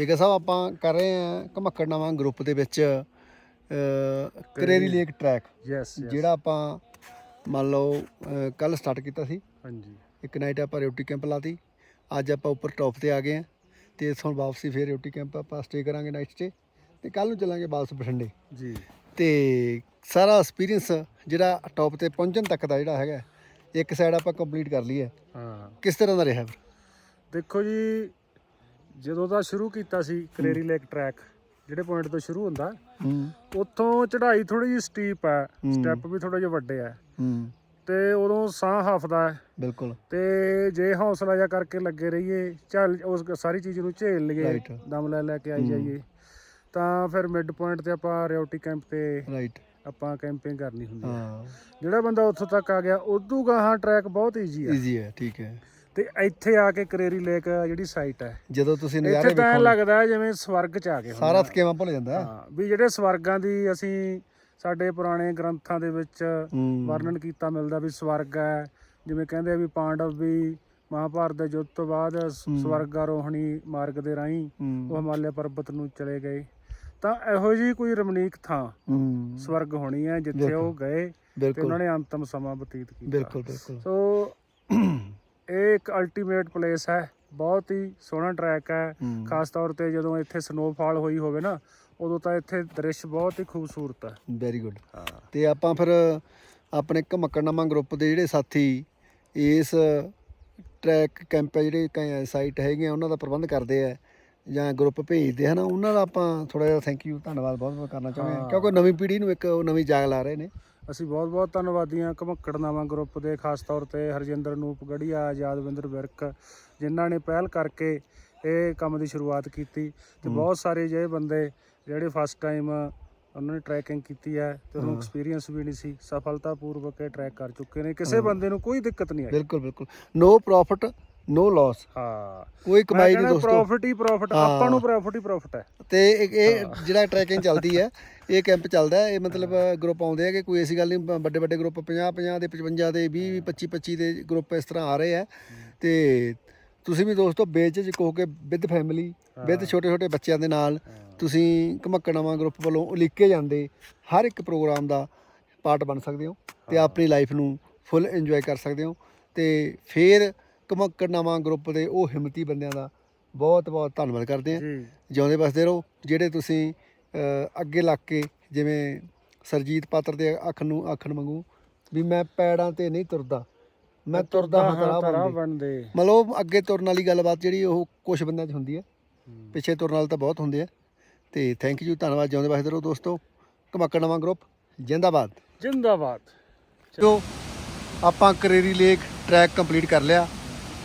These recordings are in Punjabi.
ਵੇਗਾ ਸਾਹਿਬ ਆਪਾਂ ਕਰ ਰਹੇ ਹਾਂ ਘਮੱਕੜਨਾਮਾ ਗਰੁੱਪ ਦੇ ਵਿੱਚ ਅ, ਕਰੇਰੀ ਲੇਕ ਟਰੈਕ ਯੈਸ ਜਿਹੜਾ ਆਪਾਂ ਮੰਨ ਲਓ ਕੱਲ ਸਟਾਰਟ ਕੀਤਾ ਸੀ। ਹਾਂਜੀ। ਇੱਕ ਨਾਈਟ ਆਪਾਂ ਰਿਓਟੀ ਕੈਂਪ ਲਾਤੀ। ਅੱਜ ਆਪਾਂ ਉੱਪਰ ਟੌਪ ਤੇ ਆ ਗਏ ਆ ਤੇ ਇੱਥੋਂ ਵਾਪਸੀ ਫੇਰ ਰਿਓਟੀ ਕੈਂਪ ਆਪਾਂ ਸਟੇ ਕਰਾਂਗੇ ਨਾਈਟ ਸਟੇ ਤੇ ਕੱਲ ਨੂੰ ਚੱਲਾਂਗੇ ਵਾਪਸ ਬਠਿੰਡੇ। ਜੀ। ਤੇ ਸਾਰਾ ਐਕਸਪੀਰੀਅੰਸ ਜਿਹੜਾ ਟੌਪ ਤੇ ਪਹੁੰਚਣ ਤੱਕ ਦਾ ਜਿਹੜਾ ਹੈਗਾ ਇੱਕ ਸਾਈਡ ਆਪਾਂ ਕੰਪਲੀਟ ਕਰ ਲਈ ਹੈ। ਹਾਂ। ਕਿਸ ਤਰ੍ਹਾਂ ਦਾ ਰਿਹਾ ਫਿਰ? ਦੇਖੋ ਜੀ ਜਦੋਂ ਦਾ ਸ਼ੁਰੂ ਕੀਤਾ ਸੀ ਕਲੇਰੀ ਲੇਕ ਟਰੈਕ ਜਿਹੜੇ ਪੁਆਇੰਟ ਤੋਂ ਸ਼ੁਰੂ ਹੁੰਦਾ ਉੱਥੋਂ ਚੜ੍ਹਾਈ ਥੋੜੀ ਜਿਹੀ ਸਟੀਪ ਹੈ। ਸਟੈਪ ਵੀ ਥੋੜੇ ਜਿਹੇ ਵੱਡੇ ਆ ਤੇ ਉਦੋਂ ਸਾਹ ਹਫਦਾ ਹੈ। ਬਿਲਕੁਲ। ਤੇ ਜੇ ਹੌਸਲਾ ਜਾ ਕਰਕੇ ਲੱਗੇ ਰਹੀਏ ਚੱਲ ਉਸ ਸਾਰੀ ਚੀਜ਼ ਨੂੰ ਝੇਲ ਲਈਏ. ਦਮ ਲੈ ਲੈ ਕੇ ਆਈ ਜਾਈਏ ਤਾਂ ਫਿਰ ਮਿਡ ਪੁਆਇੰਟ ਤੇ ਆਪਾਂ ਰਿਓਟੀ ਕੈਂਪ ਤੇ ਰਾਈਟ ਆਪਾਂ ਕੈਂਪਿੰਗ ਕਰਨੀ ਹੁੰਦੀ ਹਾਂ। ਜਿਹੜਾ ਬੰਦਾ ਉੱਥੋਂ ਤੱਕ ਆ ਗਿਆ ਉਦੋਂ ਗਾਹਾਂ ਟਰੈਕ ਬਹੁਤ ਈਜ਼ੀ ਹੈ। ਈਜ਼ੀ ਹੈ ਠੀਕ ਹੈ। ਤੇ ਇੱਥੇ ਆ ਕੇ ਕਰੇਰੀ ਲੇਕ ਜਿਹੜੀ ਸਾਈਟ ਹੈ। ਜਦੋਂ ਤੁਸੀਂ ਨਜ਼ਾਰੇ ਇੱਥੇ ਤਾਂ ਐਂ ਵੇਖੋ ਲੱਗਦਾ ਹੈ ਜਿਵੇਂ ਸਵਰਗ ਚ ਆ ਗਏ ਹੋਣ। ਸਾਰਾ ਥਕੇਵਾ ਭੁੱਲ ਜਾਂਦਾ। ਹੈ। ਵੀ ਜਿਹੜੇ ਸਵਰਗਾਂ ਦੀ ਅਸੀਂ ਸਾਡੇ ਪੁਰਾਣੇ ਗ੍ਰੰਥਾਂ ਦੇ ਵਿੱਚ ਹੂੰ। ਵਰਣਨ ਕੀਤਾ ਮਿਲਦਾ ਵੀ ਸਵਰਗ ਹੈ। ਜਿਵੇਂ ਕਹਿੰਦੇ ਆ ਵੀ ਪਾਂਡਵ ਵੀ ਮਹਾਭਾਰਤ ਦੇ ਯੁੱਧ ਤੋਂ ਬਾਅਦ ਸ- ਹੂੰ। ਸਵਰਗ ਆਰੋਹਣੀ ਮਾਰਗ ਦੇ ਰਾਹੀਂ ਉਹ ਹੂੰ ਹਿਮਾਲਿਆ ਪਰਬਤ ਨੂੰ ਚਲੇ ਗਏ। ਤਾਂ ਇਹੋ ਜੀ ਕੋਈ ਰਮਣੀਕ ਥਾਂ ਹੂੰ। ਸਵਰਗ ਹੋਣੀ ਹੈ ਜਿੱਥੇ ਬਿਲਕੁਲ। ਉਹ ਗਏ ਤੇ ਬਿਲਕੁਲ। ਉਹਨਾਂ ਨੇ ਅੰਤਮ ਸਮਾਂ ਬਤੀਤ ਕੀਤਾ। ਬਿਲਕੁਲ ਬਿਲਕੁਲ। ਸੋ ਇਹ ਇੱਕ ਅਲਟੀਮੇਟ ਪਲੇਸ ਹੈ। ਬਹੁਤ ਹੀ ਸੋਹਣਾ ਟਰੈਕ ਹੈ। ਖਾਸ ਤੌਰ ਤੇ ਜਦੋਂ ਇੱਥੇ ਸਨੋਫਾਲ ਹੋਈ ਹੋਵੇ ਨਾ ਉਦੋਂ ਤਾਂ ਇੱਥੇ ਦ੍ਰਿਸ਼ ਬਹੁਤ ਹੀ ਖੂਬਸੂਰਤ ਹੈ। ਵੈਰੀ ਗੁੱਡ ਤੇ ਆਪਾਂ ਫਿਰ ਆਪਣੇ ਘਮਕੜਨਾਮਾ ਗਰੁੱਪ ਦੇ ਜਿਹੜੇ ਸਾਥੀ ਇਸ ਟਰੈਕ ਕੈਂਪ ਹੈ ਜਿਹੜੇ ਸਾਈਟ ਹੈਗੀਆਂ ਉਹਨਾਂ ਦਾ ਪ੍ਰਬੰਧ ਕਰਦੇ ਆ ਜਾਂ ਗਰੁੱਪ ਭੇਜਦੇ ਹਨ। ਉਹਨਾਂ ਦਾ ਆਪਾਂ ਥੋੜਾ ਜਿਹਾ ਥੈਂਕ ਯੂ ਧੰਨਵਾਦ ਬਹੁਤ ਬਹੁਤ ਕਰਨਾ ਚਾਹੁੰਦੇ ਹਾਂ। ਹਾਂ। ਕਿਉਂਕਿ ਨਵੀਂ ਪੀੜ੍ਹੀ ਨੂੰ ਇੱਕ ਉਹ ਨਵੀਂ ਜਾਗ ਲਾ ਰਹੇ ਨੇ। ਅਸੀਂ ਬਹੁਤ ਬਹੁਤ ਧੰਨਵਾਦੀ ਹਾਂ ਘਮੱਕੜਨਾਮਾ ਗਰੁੱਪ ਦੇ ਖਾਸ ਤੌਰ ਤੇ ਹਰਜਿੰਦਰ ਨੂਪ ਗੜੀਆ ਯਾਦਵਿੰਦਰ ਵਿਰਕ ਜਿਨ੍ਹਾਂ ਨੇ ਪਹਿਲ ਕਰਕੇ ਇਹ ਕੰਮ ਦੀ ਸ਼ੁਰੂਆਤ ਕੀਤੀ ਤੇ। ਬਹੁਤ ਸਾਰੇ ਜਿਹੇ ਬੰਦੇ ਜਿਹੜੇ ਫਸਟ ਟਾਈਮ ਉਹਨਾਂ ਨੇ ਟਰੈਕਿੰਗ ਕੀਤੀ ਹੈ ਤੇ ਉਹਨਾਂ। ਐਕਸਪੀਰੀਅੰਸ ਵੀ ਨਹੀਂ ਸੀ ਸਫਲਤਾਪੂਰਵਕ ਇਹ ਟਰੈਕ ਕਰ ਚੁੱਕੇ ਨੇ ਕਿਸੇ। ਬੰਦੇ ਨੂੰ ਕੋਈ ਦਿੱਕਤ ਨਹੀਂ ਆਈ ਬਿਲਕੁਲ ਬਿਲਕੁਲ ਨੋ ਪ੍ਰੋਫਿਟ ਨੋ ਲਾਸ ਹਾਂ। ਕੋਈ ਕਮਾਈ ਨਹੀਂ ਦੋਸਤੋ। ਪ੍ਰੋਫਿਟ ਹੀ ਪ੍ਰੋਫਿਟ। ਆਪਾਂ ਨੂੰ ਪ੍ਰੋਫਿਟ ਹੀ ਪ੍ਰੋਫਿਟ ਹੈ। ਤੇ ਇਹ- ਜਿਹੜਾ ਟਰੈਕਿੰਗ ਚੱਲਦੀ ਹੈ ਇਹ ਕੈਂਪ ਚੱਲਦਾ ਹੈ ਇਹ ਮਤਲਬ ਗਰੁੱਪ ਆਉਂਦੇ ਆ ਕਿ ਕੋਈ ਐਸੀ ਗੱਲ ਨਹੀਂ ਵੱਡੇ ਵੱਡੇ ਗਰੁੱਪ 50 50 ਦੇ 55 ਦੇ 20 25 25 ਦੇ ਗਰੁੱਪ ਇਸ ਤਰ੍ਹਾਂ ਆ ਰਹੇ ਆ ਤੇ ਤੁਸੀਂ ਵੀ ਦੋਸਤੋ ਬੇਚਿਜਕ ਹੋ ਕੇ ਵਿਦ ਫੈਮਿਲੀ ਵਿਦ ਛੋਟੇ ਛੋਟੇ ਬੱਚਿਆਂ ਦੇ ਨਾਲ ਤੁਸੀਂ ਘਮੱਕੜਾਵਾਂ ਗਰੁੱਪ ਵੱਲੋਂ ਉਲੀਕੇ ਜਾਂਦੇ ਹਰ ਇੱਕ ਪ੍ਰੋਗਰਾਮ ਦਾ ਪਾਰਟ ਬਣ ਸਕਦੇ ਹੋ ਤੇ। ਆਪਣੀ ਲਾਈਫ ਨੂੰ ਫੁੱਲ ਇੰਜੋਏ ਕਰ ਸਕਦੇ ਹੋ। ਤੇ ਫਿਰ ਘਮੱਕੜਾਵਾਂ ਗਰੁੱਪ ਦੇ ਉਹ ਹਿੰਮਤੀ ਬੰਦਿਆਂ ਦਾ ਬਹੁਤ ਬਹੁਤ ਧੰਨਵਾਦ ਕਰਦੇ ਹਾਂ। ਜੀ। ਜਿਉਂਦੇ ਵਸਦੇ ਰਹੋ। ਜਿਹੜੇ ਤੁਸੀਂ ਅੱਗੇ ਲੱਗ ਕੇ ਜਿਵੇਂ ਸਰਜੀਤ ਪਾਤਰ ਦੇ ਅੱਖ ਨੂੰ ਆਖਣ ਵਾਂਗੂ ਵੀ ਮੈਂ ਪੈੜਾਂ ਤੇ ਨਹੀਂ ਤੁਰਦਾ ਮੈਂ ਤੁਰਦਾ ਹਾਂ ਤਰਾ ਤਰਾ ਬਣਦੇ। ਮਤਲਬ ਅੱਗੇ ਤੁਰਨ ਵਾਲੀ ਗੱਲਬਾਤ ਜਿਹੜੀ ਉਹ ਕੁਝ ਬੰਦਿਆਂ 'ਚ ਹੁੰਦੀ ਹੈ। ਪਿੱਛੇ ਤੁਰਨ ਵਾਲੇ ਤਾਂ ਬਹੁਤ ਹੁੰਦੇ ਆ। ਤੇ ਥੈਂਕ ਯੂ ਧੰਨਵਾਦ। ਜਿਉਂਦੇ ਵਸਦੇ ਰਹੋ ਦੋਸਤੋ। ਧਮਾਕਾ ਨਵਾਂ ਗਰੁੱਪ ਜਿੰਦਾਬਾਦ। ਜਿੰਦਾਬਾਦ। ਜੋ ਆਪਾਂ ਕਰੇਰੀ ਲੇਕ ਟਰੈਕ ਕੰਪਲੀਟ ਕਰ ਲਿਆ।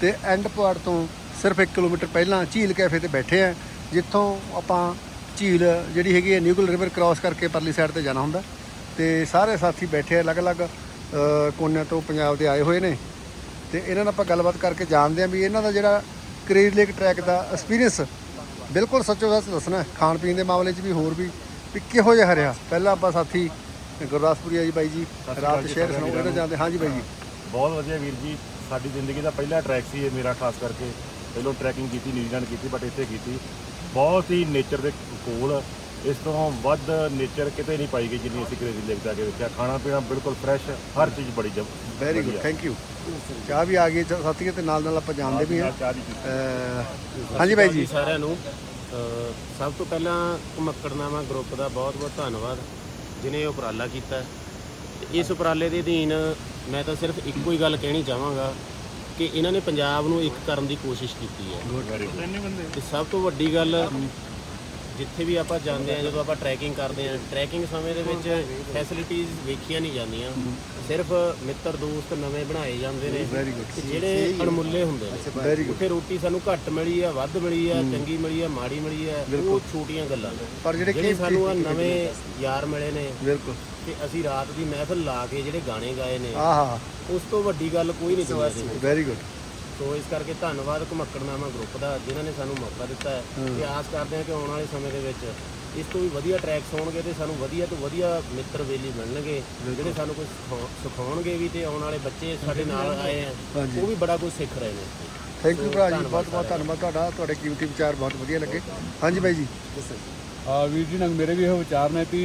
ਤੇ ਐਂਡ ਪੁਆਇੰਟ ਤੋਂ ਸਿਰਫ 1 ਕਿਲੋਮੀਟਰ ਪਹਿਲਾਂ ਝੀਲ ਕੈਫੇ ਤੇ ਬੈਠੇ ਆ ਜਿੱਥੋਂ ਆਪਾਂ ਝੀਲ ਜਿਹੜੀ ਹੈਗੀ ਹੈ ਨਿਊਗਲ ਰਿਵਰ ਕ੍ਰਾਸ ਕਰਕੇ ਪਰਲੀ ਸਾਈਡ ਤੇ ਜਾਣਾ ਹੁੰਦਾ। ਤੇ ਸਾਰੇ ਸਾਥੀ ਬੈਠੇ ਆ ਅਲੱਗ-ਅਲੱਗ ਕੋਨਿਆਂ ਤੋਂ ਪੰਜਾਬ ਦੇ ਆਏ ਹੋਏ ਨੇ। ਤੇ ਇਹਨਾਂ ਨਾਲ ਆਪਾਂ ਗੱਲਬਾਤ ਕਰਕੇ ਜਾਣਦੇ ਆ ਵੀ ਇਹਨਾਂ ਦਾ ਜਿਹੜਾ ਕਰੇਰੀ ਲੇਕ ਟਰੈਕ ਦਾ ਐਕਸਪੀਰੀਅੰਸ ਬਿਲਕੁਲ ਸੱਚੋ ਸੱਚ ਦੱਸਣਾ ਹੈ। ਖਾਣ ਪੀਣ ਦੇ ਮਾਮਲੇ 'ਚ ਵੀ ਹੋਰ ਵੀ ਵੀ ਕਿਹੋ ਜਿਹਾ ਰਿਹਾ ਪਹਿਲਾਂ ਆਪਾਂ ਸਾਥੀ ਗੁਰਦਾਸਪੁਰੀ ਆ ਜੀ ਬਾਈ ਜੀ ਰਾਤ ਜੀ, ਇਹਨਾਂ ਨੂੰ। ਜਾਂਦੇ? ਹਾਂਜੀ ਬਾਈ ਜੀ। ਬਹੁਤ ਵਧੀਆ ਵੀਰ ਜੀ। ਸਾਡੀ ਜ਼ਿੰਦਗੀ ਦਾ ਪਹਿਲਾ ਟਰੈਕ ਸੀ ਇਹ ਮੇਰਾ ਖਾਸ ਕਰਕੇ ਪਹਿਲਾਂ ਟਰੈਕਿੰਗ ਕੀਤੀ ਨਿਊਜ਼ੀਲੈਂਡ ਕੀਤੀ ਬਟ ਇੱਥੇ ਕੀਤੀ। ਬਹੁਤ ਹੀ ਨੇਚਰ ਦੇ ਕੋਲ ਇਸ ਤੋਂ ਵੱਧ ਨੇਚਰ ਕਿਤੇ ਨਹੀਂ ਪਾਈ ਗਈ ਜਿੰਨੀ ਅਸੀਂ ਕ੍ਰੇਜ਼ੀ ਲੇਕ ਜਾ ਕੇ ਵੇਖਿਆ। ਖਾਣਾ ਪੀਣਾ ਬਿਲਕੁਲ ਫਰੈਸ਼ ਹਰ ਚੀਜ਼ ਬੜੀ ਜਬ ਵੈਰੀ ਗੁੱਡ ਥੈਂਕ ਯੂ ਚਾਹ ਵੀ ਆ ਗਈ ਸਾਥੀਆਂ ਤੇ ਨਾਲ ਨਾਲ ਆਪਾਂ ਜਾਣਦੇ ਵੀ ਹਾਂ। ਹਾਂਜੀ ਬਾਈ ਜੀ। ਸਾਰਿਆਂ ਨੂੰ। ਸਭ ਤੋਂ ਪਹਿਲਾਂ ਘਮੱਕੜਨਾਮਾ ਗਰੁੱਪ ਦਾ ਬਹੁਤ-ਬਹੁਤ ਧੰਨਵਾਦ ਜਿਨੇ ਇਹ ਉਪਰਾਲਾ ਕੀਤਾ। ਇਸ ਉਪਰਾਲੇ ਦੇ ਅਧੀਨ ਮੈਂ ਤਾਂ ਸਿਰਫ ਇੱਕੋ ਹੀ ਗੱਲ ਕਹਿਣੀ ਚਾਹਾਂਗਾ ਕਿ ਇਹਨਾਂ ਨੇ ਪੰਜਾਬ ਨੂੰ ਇੱਕ ਕਰਨ ਦੀ ਕੋਸ਼ਿਸ਼ ਕੀਤੀ ਹੈ. ਤੇ ਸਭ ਤੋਂ ਵੱਡੀ ਗੱਲ ਜਿੱਥੇ ਵੀ ਆਪਾਂ ਜਾਂਦੇ ਆ ਜਦੋਂ ਆਪਾਂ ਟਰੈਕਿੰਗ ਕਰਦੇ ਆ ਟਰੈਕਿੰਗ ਸਮੇਂ ਦੇ ਵਿੱਚ ਫੈਸਿਲਿਟੀਆਂ ਵੇਖੀਆਂ ਨਹੀਂ ਜਾਂਦੀਆਂ। ਸਿਰਫ ਮਿੱਤਰ ਦੋਸਤ ਨਵੇਂ ਬਣਾਏ ਜਾਂਦੇ ਨੇ ਤੇ ਜਿਹੜੇ ਅਣਮੁੱਲੇ ਹੁੰਦੇ ਨੇ। ਉੱਥੇ ਰੋਟੀ ਸਾਨੂੰ ਘੱਟ ਮਿਲੀ ਆ ਵੱਧ ਮਿਲੀ ਆ ਚੰਗੀ ਮਿਲੀ ਆ ਮਾੜੀ ਮਿਲੀ ਆ ਉਹ ਛੋਟੀਆਂ ਗੱਲਾਂ। ਨੇ ਪਰ ਜਿਹੜੇ ਸਾਨੂੰ ਆ ਨਵੇਂ ਯਾਰ ਮਿਲੇ ਨੇ ਬਿਲਕੁਲ। ਤੇ ਅਸੀਂ ਰਾਤ ਦੀ ਮਹਿਫਲ ਲਾ ਕੇ ਜਿਹੜੇ ਗਾਣੇ ਗਾਏ ਨੇ ਆਹਾ। ਉਸ ਤੋਂ ਵੱਡੀ ਗੱਲ ਕੋਈ ਨਹੀਂ ਦੁਨੀਆ ਦੇ ਵਿੱਚ ਵੈਰੀ ਗੁੱਡ ਸੋ ਇਸ ਕਰਕੇ ਧੰਨਵਾਦ ਘਮੱਕੜਨਾਮਾ ਗਰੁੱਪ ਦਾ ਜਿਨ੍ਹਾਂ ਨੇ ਸਾਨੂੰ ਮੌਕਾ ਦਿੱਤਾ ਹੈ। ਤੇ ਆਸ ਕਰਦੇ ਹਾਂ ਕਿ ਆਉਣ ਵਾਲੇ ਸਮੇਂ ਦੇ ਵਿੱਚ ਇਸ ਤੋਂ ਵੀ ਵਧੀਆ ਟਰੈਕਸ ਹੋਣਗੇ ਤੇ ਸਾਨੂੰ ਵਧੀਆ ਤੋਂ ਵਧੀਆ ਮਿੱਤਰ ਵੇਲੀ ਮਿਲਣਗੇ ਜਿਹੜੇ ਸਾਨੂੰ ਕੁਝ ਸਿਖਾਉਣਗੇ ਵੀ ਤੇ ਆਉਣ ਵਾਲੇ ਬੱਚੇ ਸਾਡੇ ਨਾਲ ਆਏ ਆ। ਉਹ ਵੀ ਬੜਾ ਕੁਝ ਸਿੱਖ ਰਹੇ ਨੇ। ਥੈਂਕ ਯੂ ਭਰਾ ਜੀ ਬਹੁਤ ਬਹੁਤ। ਧੰਨਵਾਦ ਤੁਹਾਡਾ ਤੁਹਾਡੇ ਕੀਮਤੀ ਵਿਚਾਰ ਬਹੁਤ ਵਧੀਆ ਲੱਗੇ। ਹਾਂਜੀ ਬਾਈ ਜੀ। ਆ ਵੀਰ ਜੀ ਨੰਗ ਮੇਰੇ ਵੀ ਇਹ ਵਿਚਾਰ ਨੇ ਵੀ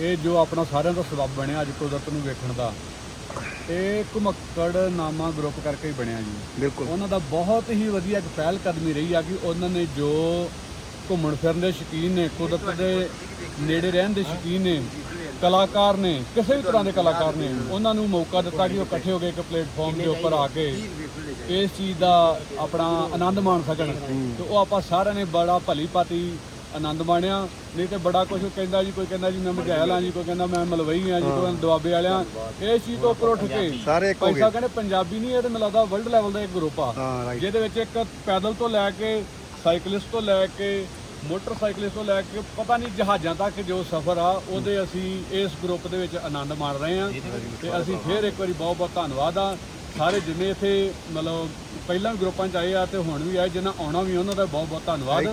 ਇਹ ਜੋ ਆਪਣਾ ਸਾਰਿਆਂ ਦਾ ਸਬਬ ਬਣਿਆ ਅੱਜ ਕੁਦਰਤ ਨੂੰ ਵੇਖਣ ਦਾ ਇਹ ਘੁਮੱਕੜ ਨਾਮਾ ਗਰੁੱਪ ਕਰਕੇ ਹੀ ਬਣਿਆ ਜੀ। ਬਿਲਕੁਲ। ਉਹਨਾਂ ਦਾ ਬਹੁਤ ਹੀ ਵਧੀਆ ਇੱਕ ਪਹਿਲ ਕਦਮੀ ਰਹੀ ਆ ਕਿ ਉਹਨਾਂ ਨੇ ਜੋ ਘੁੰਮਣ ਫਿਰਨ ਦੇ ਸ਼ੌਕੀਨ ਨੇ ਕੁਦਰਤ ਦੇ ਨੇੜੇ ਰਹਿਣ ਦੇ ਸ਼ੌਕੀਨ ਨੇ ਕਲਾਕਾਰ ਨੇ ਕਿਸੇ ਵੀ ਤਰ੍ਹਾਂ ਦੇ ਕਲਾਕਾਰ ਨੇ ਉਹਨਾਂ ਨੂੰ ਮੌਕਾ ਦਿੱਤਾ ਕਿ ਉਹ ਇਕੱਠੇ ਹੋ ਕੇ ਇੱਕ ਪਲੇਟਫਾਰਮ ਦੇ ਉੱਪਰ ਆ ਕੇ ਇਸ ਚੀਜ਼ ਦਾ ਆਪਣਾ ਆਨੰਦ ਮਾਣ ਸਕਣ। ਤੇ ਉਹ ਆਪਾਂ ਸਾਰਿਆਂ ਨੇ ਬੜਾ ਭਲੀ ਭਾਤੀ ਆਨੰਦ ਮਾਣਿਆ। ਨਹੀਂ ਤੇ ਬੜਾ ਕੁਝ ਕਹਿੰਦਾ ਜੀ ਕੋਈ ਕਹਿੰਦਾ ਜੀ ਮੈਂ ਮਝੈਲ ਆ ਜੀ ਕੋਈ ਕਹਿੰਦਾ ਮੈਂ ਮਲਵਈ ਆ ਜੀ ਕੋਈ ਦੁਆਬੇ ਵਾਲਿਆਂ। ਇਸ ਚੀਜ਼ ਤੋਂ ਉੱਪਰ ਉੱਠ ਕੇ ਸਾਰੇ ਇੱਕ ਹੋ ਗਏ। ਕਹਿੰਦੇ ਪੰਜਾਬੀ ਨਹੀਂ ਇਹ ਤੇ ਮੈਨੂੰ ਲੱਗਦਾ ਵਰਲਡ ਲੈਵਲ ਦਾ ਇੱਕ ਗਰੁੱਪ ਆ। ਜਿਹਦੇ ਵਿੱਚ ਇੱਕ ਪੈਦਲ ਤੋਂ ਲੈ ਕੇ ਸਾਈਕਲਿਸਟ ਤੋਂ ਲੈ ਕੇ ਮੋਟਰਸਾਈਕਲਿਸਟ ਤੋਂ ਲੈ ਕੇ ਪਤਾ ਨਹੀਂ ਜਹਾਜ਼ਾਂ ਤੱਕ ਜੋ ਸਫ਼ਰ ਆ ਉਹਦੇ ਅਸੀਂ ਇਸ ਗਰੁੱਪ ਦੇ ਵਿੱਚ ਆਨੰਦ ਮਾਣ ਰਹੇ ਹਾਂ ਤੇ ਅਸੀਂ ਫੇਰ ਇੱਕ ਵਾਰੀ ਬਹੁਤ ਬਹੁਤ ਧੰਨਵਾਦ ਆ। ਸਾਰੇ ਜਿੰਨੇ ਇੱਥੇ ਮਤਲਬ ਪਹਿਲਾਂ ਵੀ ਗਰੁੱਪਾਂ 'ਚ ਆਏ ਆ ਤੇ ਹੁਣ ਵੀ ਆਏ ਜਿਨ੍ਹਾਂ ਆਉਣਾ ਵੀ ਉਹਨਾਂ ਦਾ ਬਹੁਤ ਬਹੁਤ ਧੰਨਵਾਦ।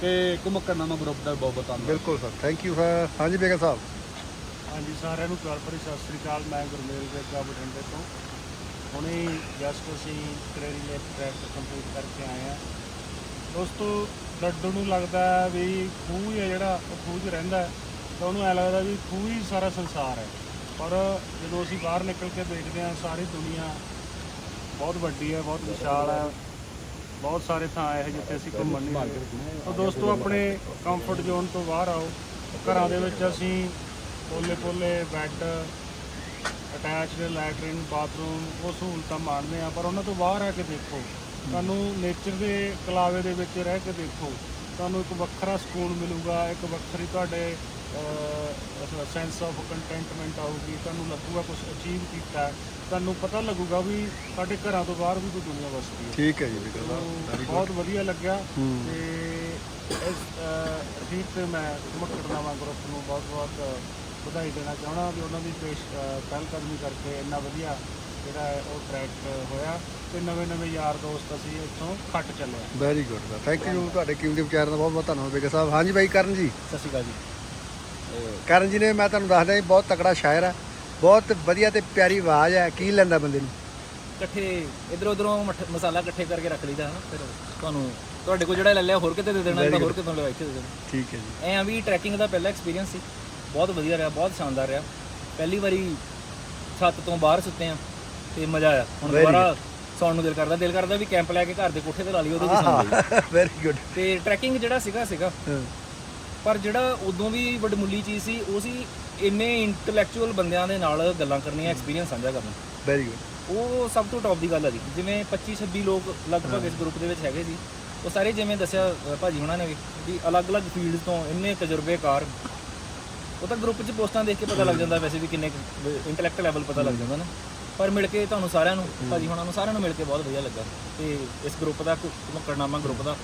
ਤੇ ਘੁਮਕਰਨਾਮਾ ਗਰੁੱਪ ਦਾ ਬਹੁਤ ਬਹੁਤ ਧੰਨਵਾਦ। ਬਿਲਕੁਲ ਸਰ ਥੈਂਕ ਯੂ ਸਰ ਹਾਂਜੀ ਬੇਗਾ ਸਾਹਿਬ। ਹਾਂਜੀ ਸਾਰਿਆਂ ਨੂੰ ਪਿਆਰ ਭਰੀ ਸਤਿ ਸ੍ਰੀ ਅਕਾਲ। ਮੈਂ ਗੁਰਮੇਲ ਬੇਗਾ ਬਠਿੰਡੇ ਤੋਂ। ਹੁਣੇ ਜਸਟ ਅਸੀਂ ਕਰੇਰੀ ਲੇਕ ਟਰੈਕ ਕੰਪਲੀਟ ਕਰਕੇ ਆਏ ਆ ਦੋਸਤੋ ਲੱਡੂ ਨੂੰ ਲੱਗਦਾ ਹੈ ਵੀ ਖੂਹ ਹੀ ਹੈ ਜਿਹੜਾ ਉਹ ਖੂਹ 'ਚ ਰਹਿੰਦਾ ਹੈ, ਤਾਂ ਉਹਨੂੰ ਐ ਲੱਗਦਾ ਵੀ ਖੂਹ ਹੀ ਸਾਰਾ ਸੰਸਾਰ ਹੈ। ਪਰ ਜਦੋਂ ਅਸੀਂ ਬਾਹਰ ਨਿਕਲ ਕੇ ਦੇਖਦੇ ਹਾਂ ਸਾਰੀ ਦੁਨੀਆ ਬਹੁਤ ਵੱਡੀ ਹੈ ਬਹੁਤ ਵਿਸ਼ਾਲ ਹੈ। ਬਹੁਤ ਸਾਰੇ ਥਾਂ ਹੈ ਜਿੱਥੇ ਅਸੀਂ ਘੁੰਮਣ ਨਹੀਂ ਗਏ। ਤਾਂ ਦੋਸਤੋ ਆਪਣੇ ਕੰਫਰਟ ਜ਼ੋਨ ਤੋਂ ਬਾਹਰ ਆਓ। ਘਰਾਂ ਦੇ ਵਿੱਚ ਅਸੀਂ ਪੋਲੇ ਪੋਲੇ ਬੈੱਡ ਅਟੈਚਡ ਲੈਟਰਿਨ ਬਾਥਰੂਮ ਉਹ ਸਹੂਲਤਾਂ ਮਾਣਦੇ ਆ ਪਰ ਉਹਨਾਂ ਤੋਂ ਬਾਹਰ ਆ ਕੇ ਦੇਖੋ। ਤੁਹਾਨੂੰ ਨੇਚਰ ਦੇ ਕਲਾਵੇ ਦੇ ਵਿੱਚ ਰਹਿ ਕੇ ਦੇਖੋ। ਤੁਹਾਨੂੰ ਇੱਕ ਵੱਖਰਾ ਸਕੂਨ ਮਿਲੂਗਾ ਇੱਕ ਵੱਖਰੀ ਤੁਹਾਡੇ ਸੈਂਸ ਆਫ ਕੰਟੈਂਟਮੈਂਟ ਆਊਗੀ ਤੁਹਾਨੂੰ ਲੱਗੂਗਾ ਕੁਝ ਅਚੀਵ ਕੀਤਾ। ਤੁਹਾਨੂੰ ਪਤਾ ਲੱਗੂਗਾ ਵੀ ਸਾਡੇ ਘਰਾਂ ਤੋਂ ਬਾਹਰ ਵੀ ਕੋਈ ਦੁਨੀਆ ਵਸਦੀ ਹੈ। ਠੀਕ ਹੈ ਜੀ ਸਾਹਿਬ ਬਹੁਤ ਵਧੀਆ ਲੱਗਿਆ। ਤੇ ਇਸ ਰੀਤ ਤੇ ਮੈਂ ਮਕਰਨਾਮਾ ਗਰੁੱਪ ਨੂੰ ਬਹੁਤ ਬਹੁਤ ਵਧਾਈ ਦੇਣਾ ਚਾਹਣਾ ਵੀ ਉਹਨਾਂ ਦੀ ਪੇਸ਼ ਅਹ, ਪਹਿਲ ਕਦਮੀ ਕਰਕੇ ਇੰਨਾ ਵਧੀਆ ਜਿਹੜਾ ਹੈ ਉਹ ਟਰੈਕ ਹੋਇਆ ਤੇ ਨਵੇਂ ਨਵੇਂ ਯਾਰ ਦੋਸਤ ਅਸੀਂ ਇੱਥੋਂ ਖੱਟ ਚੱਲੇ very good sir thank you ਤੁਹਾਡੇ ਕੀਮਤੀ ਵਿਚਾਰ ਦਾ ਬਹੁਤ ਬਹੁਤ ਧੰਨਵਾਦ ਬੇਗਾ ਸਾਹਿਬ। ਹਾਂਜੀ ਬਾਈ ਕਰਨ ਜੀ। ਸਤਿ ਸ਼੍ਰੀ ਅਕਾਲ ਜੀ। ਕਰਨ ਜੀ ਨੇ ਮੈਂ ਤੁਹਾਨੂੰ ਦੱਸਦਾ ਜੀ ਬਹੁਤ ਤਕੜਾ ਸ਼ਾਇਰ ਹੈ ਬਹੁਤ ਵਧੀਆ ਤੇ ਪਿਆਰੀ ਆਵਾਜ਼ ਹੈ ਕੀ ਲੈਂਦਾ ਬੰਦੇ ਨੂੰ? ਇਕੱਠੇ ਇਧਰ ਉਧਰੋਂ ਮਸਾਲਾ ਇਕੱਠੇ ਕਰਕੇ ਰੱਖ ਲਈਦਾ ਹਨਾ ਫਿਰ ਤੁਹਾਨੂੰ ਤੁਹਾਡੇ ਕੋਲ ਜਿਹੜਾ ਲੈ ਲਿਆ ਹੋਰ ਕਿਤੇ ਦੇ ਦੇਣਾ ਤਾਂ. ਹੋਰ ਕਿਤੋਂ ਲਿਆ ਇੱਥੇ ਦੇ ਦੇਣਾ। ਠੀਕ ਹੈ ਜੀ। ਐ ਆ ਵੀ ਟਰੈਕਿੰਗ ਦਾ ਪਹਿਲਾ ਐਕਸਪੀਰੀਅੰਸ ਸੀ। ਬਹੁਤ ਵਧੀਆ ਰਿਹਾ ਬਹੁਤ ਸ਼ਾਨਦਾਰ ਰਿਹਾ। ਪਹਿਲੀ ਵਾਰੀ ਛੱਤ ਤੋਂ ਬਾਹਰ ਸੁੱਤੇ ਆ ਤੇ ਮਜ਼ਾ ਆਇਆ। ਹੁਣ ਦੁਬਾਰਾ ਸੌਣ ਨੂੰ ਦਿਲ ਕਰਦਾ ਦਿਲ ਕਰਦਾ ਵੀ ਕੈਂਪ ਲੈ ਕੇ ਘਰ ਦੇ ਕੋਠੇ ਤੇ ਲਾ ਲਈ ਉਹਦੇ ਵਿੱਚ ਸੌਂ ਵੈਰੀ ਗੁੱਡ ਤੇ ਟਰੈਕਿੰਗ ਜਿਹੜਾ ਸੀਗਾ ਸੀਗਾ। ਪਰ ਜਿਹੜਾ ਉਦੋਂ ਵੀ ਵੱਡਮੁੱਲੀ ਚੀਜ਼ ਸੀ ਉਹ ਸੀ ਇੰਨੇ ਇੰਟੈਲੈਕਚੁਅਲ ਬੰਦਿਆਂ ਦੇ ਨਾਲ ਗੱਲਾਂ ਕਰਨੀਆਂ ਐਕਸਪੀਰੀਅੰਸ ਸਾਂਝਾ ਕਰਨਾ ਵੈਰੀ ਗੁੱਡ ਉਹ ਸਭ ਤੋਂ ਟੌਪ ਦੀ ਗੱਲ ਆ ਜੀ ਜਿਵੇਂ 25 26 ਲੋਕ ਲਗਭਗ ਇਸ ਗਰੁੱਪ ਦੇ ਵਿੱਚ ਹੈਗੇ ਸੀ ਉਹ ਸਾਰੇ ਜਿਵੇਂ ਦੱਸਿਆ ਭਾਜੀ ਹੁਣਾਂ ਨੇ ਵੀ ਵੀ ਅਲੱਗ-ਅਲੱਗ ਫੀਲਡਸ ਤੋਂ ਇੰਨੇ ਤਜਰਬੇਕਾਰ ਉਹ ਤਾਂ ਗਰੁੱਪ 'ਚ ਪੋਸਟਾਂ ਦੇਖ ਕੇ ਪਤਾ ਲੱਗ ਜਾਂਦਾ ਵੈਸੇ ਵੀ ਕਿੰਨੇ ਇੰਟੈਲੈਕਟ ਲੈਵਲ ਪਤਾ ਲੱਗ ਜਾਂਦਾ ਨਾ ਪਰ ਮਿਲ ਕੇ ਤੁਹਾਨੂੰ ਸਾਰਿਆਂ ਨੂੰ ਭਾਜੀ ਹੁਣਾਂ ਨੂੰ ਸਾਰਿਆਂ ਨੂੰ ਮਿਲ ਕੇ ਬਹੁਤ ਵਧੀਆ ਲੱਗਾ ਤੇ ਇਸ ਗਰੁੱਪ ਦਾ ਮੁਕਰਨਾਮਾ ਗਰੁੱਪ ਦਾ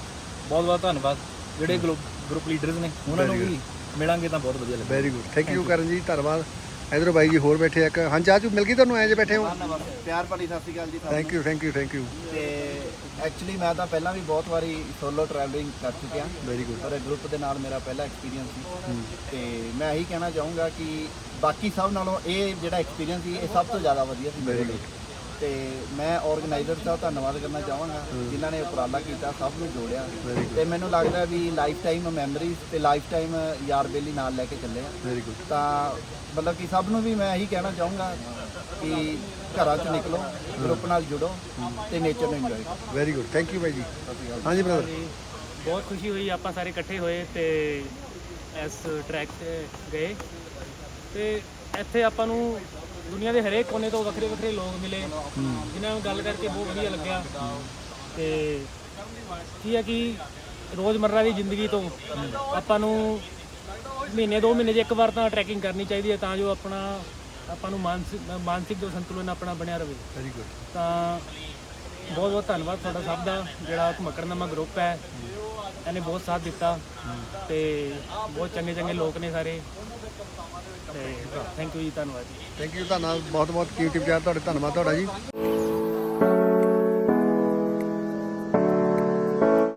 ਬਹੁਤ ਬਹੁਤ ਧੰਨਵਾਦ ਜਿਹੜੇ ਗਰੁੱਪ ਗਰੁੱਪ ਲੀਡਰਸ ਨੇ ਉਹਨਾਂ ਨੂੰ ਵੀ ਮਿਲਾਂਗੇ ਤਾਂ ਬਹੁਤ ਵਧੀਆ ਲੱਗਾ ਵੈਰੀ ਗੁੱਡ ਥੈਂਕ ਯੂ ਕਰਨ ਜੀ ਧੰਨਵਾਦ। ਇਧਰੋਂ ਬਾਈ ਜੀ ਹੋਰ ਬੈਠੇ ਆ। ਇੱਕ ਹਾਂ ਚਾਚੂ ਮਿਲ ਗਈ ਤੁਹਾਨੂੰ ਐ ਜੇ ਬੈਠੇ ਹੋ? ਪਿਆਰ ਭਰੀ ਸਤਿ ਸ਼੍ਰੀ ਅਕਾਲ ਜੀ thank you thank you thank you. ਤੇ ਐਕਚੁਅਲੀ ਮੈਂ ਤਾਂ ਪਹਿਲਾਂ ਵੀ ਬਹੁਤ ਵਾਰੀ ਸੋਲੋ ਟਰੈਵਲਿੰਗ ਕਰ ਚੁੱਕਿਆ। ਵੈਰੀ ਗੁੱਡ ਪਰ ਗਰੁੱਪ ਦੇ ਨਾਲ ਮੇਰਾ ਪਹਿਲਾ ਐਕਸਪੀਰੀਅੰਸ ਸੀ। ਤੇ ਮੈਂ ਇਹੀ ਕਹਿਣਾ ਚਾਹੂੰਗਾ ਕਿ ਬਾਕੀ ਸਭ ਨਾਲੋਂ ਇਹ ਜਿਹੜਾ ਐਕਸਪੀਰੀਅੰਸ ਸੀ ਇਹ ਸਭ ਤੋਂ ਜ਼ਿਆਦਾ ਵਧੀਆ ਸੀ। ਮੇਰੇ ਲਈ ਤੇ ਮੈਂ ਆਰਗੇਨਾਈਜ਼ਰ ਦਾ ਧੰਨਵਾਦ ਕਰਨਾ ਚਾਹਾਂਗਾ ਜਿਨ੍ਹਾਂ ਨੇ ਉਪਰਾਲਾ ਕੀਤਾ ਸਭ ਨੂੰ ਜੋੜਿਆ। ਤੇ ਮੈਨੂੰ ਲੱਗਦਾ ਵੀ ਲਾਈਫ ਟਾਈਮ ਮੈਮਰੀਜ਼ ਤੇ ਲਾਈਫ ਟਾਈਮ ਯਾਰ ਬੇਲੀ ਨਾਲ ਲੈ ਕੇ ਚੱਲੇ ਆ। ਵੈਰੀ ਗੁੱਡ ਤਾਂ ਮਤਲਬ ਕਿ ਸਭ ਨੂੰ ਵੀ ਮੈਂ ਇਹੀ ਕਹਿਣਾ ਚਾਹੂੰਗਾ ਕਿ ਘਰਾਂ 'ਚ ਨਿਕਲੋ ਗਰੁੱਪ ਨਾਲ ਜੁੜੋ ਤੇ ਨੇਚਰ ਨੂੰ ਇੰਜੋਏ ਕਰੋ। Very good thank you bye ਜੀ। ਹਾਂਜੀ ਬ੍ਰਦਰ ਬਹੁਤ ਖੁਸ਼ੀ ਹੋਈ ਆਪਾਂ ਸਾਰੇ ਇਕੱਠੇ ਹੋਏ ਤੇ ਇਸ ਟਰੈਕ ਤੇ ਗਏ। ਤੇ ਇੱਥੇ ਆਪਾਂ ਨੂੰ ਦੁਨੀਆ ਦੇ ਹਰੇਕ ਕੋਨੇ ਤੋਂ ਵੱਖਰੇ ਵੱਖਰੇ ਲੋਕ ਮਿਲੇ ਜਿਨ੍ਹਾਂ ਨਾਲ ਗੱਲ ਕਰਕੇ ਬਹੁਤ ਵਧੀਆ ਲੱਗਿਆ। ਤੇ ਕੀ ਹੈ ਕਿ ਰੋਜ਼ਮਰਰਾ ਦੀ ਜ਼ਿੰਦਗੀ ਤੋਂ ਆਪਾਂ ਨੂੰ ਮਹੀਨੇ ਦੋ ਮਹੀਨੇ 'ਚ ਇੱਕ ਵਾਰ ਤਾਂ ਟਰੈਕਿੰਗ ਕਰਨੀ ਚਾਹੀਦੀ ਹੈ ਤਾਂ ਜੋ ਆਪਣਾ ਆਪਾਂ ਨੂੰ ਮਾਨਸਿਕ ਮਾਨਸਿਕ ਜੋ ਸੰਤੁਲਨ ਆਪਣਾ ਬਣਿਆ ਰਹੇ। ਵੈਰੀ ਗੁੱਡ ਤਾਂ ਬਹੁਤ ਬਹੁਤ ਧੰਨਵਾਦ ਤੁਹਾਡਾ ਸਭ ਦਾ ਜਿਹੜਾ ਮਕਰਨਾਮਾ ਗਰੁੱਪ ਹੈ। ਇਹਨੇ ਬਹੁਤ ਸਾਥ ਦਿੱਤਾ ਤੇ ਬਹੁਤ ਚੰਗੇ ਚੰਗੇ ਲੋਕ ਨੇ ਸਾਰੇ। ਤੇ ਥੈਂਕ ਯੂ ਜੀ, ਧੰਨਵਾਦ ਜੀ। ਥੈਂਕ ਯੂ ਧੰਨਵਾਦ ਬਹੁਤ ਬਹੁਤ ਕੀਮਤੀ ਵਿਚਾਰ ਤੁਹਾਡੇ, ਧੰਨਵਾਦ ਤੁਹਾਡਾ ਜੀ।